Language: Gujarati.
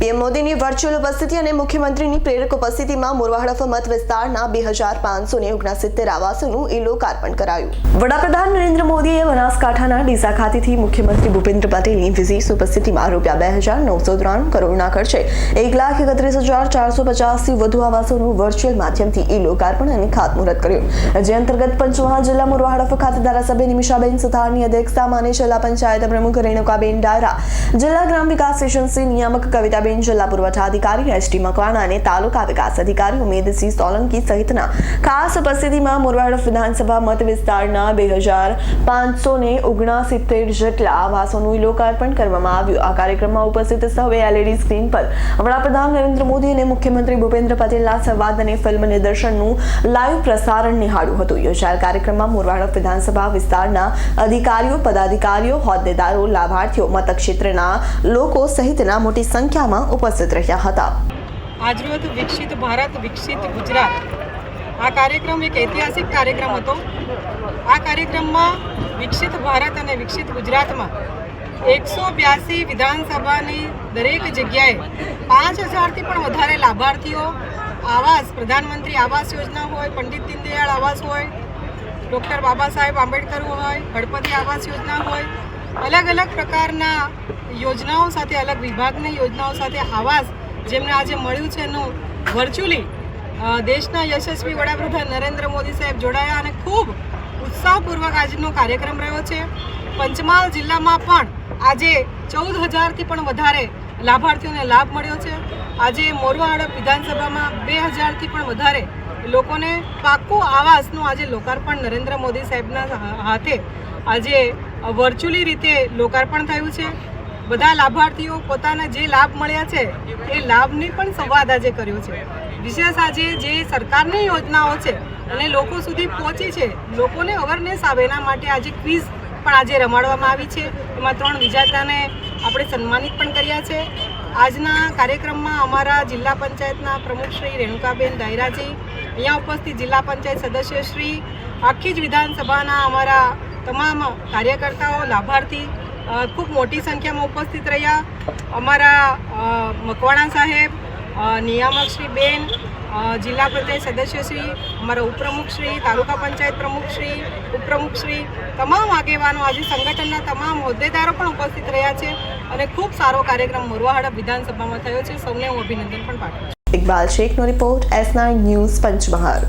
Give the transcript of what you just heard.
પીએમ મોદીની વર્ચ્યુઅલ ઉપસ્થિતિ અને મુખ્યમંત્રીની પ્રેરક ઉપસ્થિતિમાં મોરવાહડફ મત વિસ્તારના બે હજાર પાંચસો ને ઓગણસિત્તેર આવાસોનું ઈ લોકાર્પણ કરાયું. વડાપ્રધાન નરેન્દ્ર મોદીએ બનાસકાંઠાના ડીસા ખાતેથી મુખ્યમંત્રી ભૂપેન્દ્ર પટેલની વિશેષ ઉપસ્થિતિમાં રૂપિયા બે હજાર નવસો ત્રાણું કરોડના ખર્ચે એક લાખ એકત્રીસ હજાર ચારસો પચાસથી વધુ આવાસોનું વર્ચ્યુઅલ માધ્યમથી ઈ લોકાર્પણ અને ખાતમુહૂર્ત કર્યું. જે અંતર્ગત પંચમહાલ જિલ્લા મોરવાહડફ ખાતે ધારાસભ્ય નિમિષાબેન સુથારની અધ્યક્ષતામાં અને જિલ્લા પંચાયત પ્રમુખ રેણુકાબેન ડાયરા, જિલ્લા ગ્રામ વિકાસ એજન્સી નિયામક કવિતાબેન જિલ્લા પુરવઠા અધિકારી એસ ટી મકવાણા અને તાલુકા વિકાસ અધિકારી ઉમેદસિંહ સોલંકી સહિતના ખાસ ઉપસ્થિતિમાં મોરવાડ વિધાનસભા મત વિસ્તારના બે હજાર પાંચસો ને ઓગણસિત્તેર જેટલા આવાસોનું લોકાર્પણ કરવામાં આવ્યું. આ કાર્યક્રમમાં ઉપસ્થિત સૌએ એલઈડી સ્ક્રીન પર વડાપ્રધાન નરેન્દ્ર મોદી અને મુખ્યમંત્રી ભૂપેન્દ્ર પટેલના સંવાદ અને ફિલ્મ નિદર્શનનું લાઈવ પ્રસારણ નિહાળ્યું હતું. યોજાયેલ કાર્યક્રમમાં મોરવાડ વિધાનસભા વિસ્તારના અધિકારીઓ, પદાધિકારીઓ, હોદ્દેદારો, લાભાર્થીઓ, મતક્ષેત્રના લોકો સહિતના મોટી સંખ્યામાં ઉપસ્થિત રહ્યા હતા. આજરોજ વિકસિત ભારત, વિકસિત ગુજરાત. આ કાર્યક્રમ એક ઐતિહાસિક કાર્યક્રમ હતો. આ કાર્યક્રમમાં વિકસિત ભારત અને વિકસિત ગુજરાતમાં એકસો બ્યાસી વિધાનસભાની દરેક જગ્યાએ પાંચ હજારથી પણ વધારે લાભાર્થીઓ, આવાસ, પ્રધાનમંત્રી આવાસ યોજના હોય, પંડિત દીનદયાળ આવાસ હોય, ડૉક્ટર બાબા સાહેબ આંબેડકર હોય, ગણપતિ આવાસ યોજના હોય અલગ અલગ પ્રકારના યોજનાઓ સાથે, અલગ વિભાગની યોજનાઓ સાથે આવાસ જેમને આજે મળ્યું છે એનું વર્ચ્યુઅલી દેશના યશસ્વી વડાપ્રધાન નરેન્દ્ર મોદી સાહેબ જોડાયા અને ખૂબ ઉત્સાહપૂર્વક આજનો કાર્યક્રમ રહ્યો છે. પંચમહાલ જિલ્લામાં પણ આજે ચૌદ હજારથી પણ વધારે લાભાર્થીઓને લાભ મળ્યો છે. આજે મોરવા હડપ વિધાનસભામાં બે હજારથી પણ વધારે લોકોને પાક્કું આવાસનું આજે લોકાર્પણ નરેન્દ્ર મોદી સાહેબના હાથે આજે વર્ચ્યુઅલી રીતે લોકાર્પણ થયું છે. બધા લાભાર્થીઓ પોતાના જે લાભ મળ્યા છે, એ લાભની પણ સંવાદ આજે કર્યો છે. વિશેષ આજે જે સરકારની યોજનાઓ છે અને લોકો સુધી પહોંચી છે, લોકોને અવેરનેસ આવે એના માટે આજે ક્વિઝ પણ આજે રમાડવામાં આવી છે. એમાં ત્રણ વિજેતાને આપણે સન્માનિત પણ કર્યા છે. આજના કાર્યક્રમમાં અમારા જિલ્લા પંચાયતના પ્રમુખ શ્રી રેણુકાબેન દાયરાજી, અહીંયા ઉપસ્થિત જિલ્લા પંચાયત સદસ્ય શ્રી, આખી જ વિધાનસભાના અમારા તમામ કાર્યકર્તાઓ, લાભાર્થી ખૂબ મોટી સંખ્યામાં ઉપસ્થિત રહ્યા. અમારા મકવાણા સાહેબ નિયામક શ્રી બેન જિલ્લા પંચાયત સદસ્ય શ્રી, અમારા ઉપપ્રમુખ શ્રી, તાલુકા પંચાયત પ્રમુખ શ્રી, ઉપપ્રમુખ શ્રી, તમામ આગેવાનો આજે સંગઠનના તમામ હોદ્દેદારો પણ ઉપસ્થિત રહ્યા છે અને ખૂબ સારો કાર્યક્રમ મોરવાહાડા વિધાનસભામાં થયો છે. સૌને હું અભિનંદન પણ પાઠવું છું. Iqbal શેખનો report S nine news Panchmahal.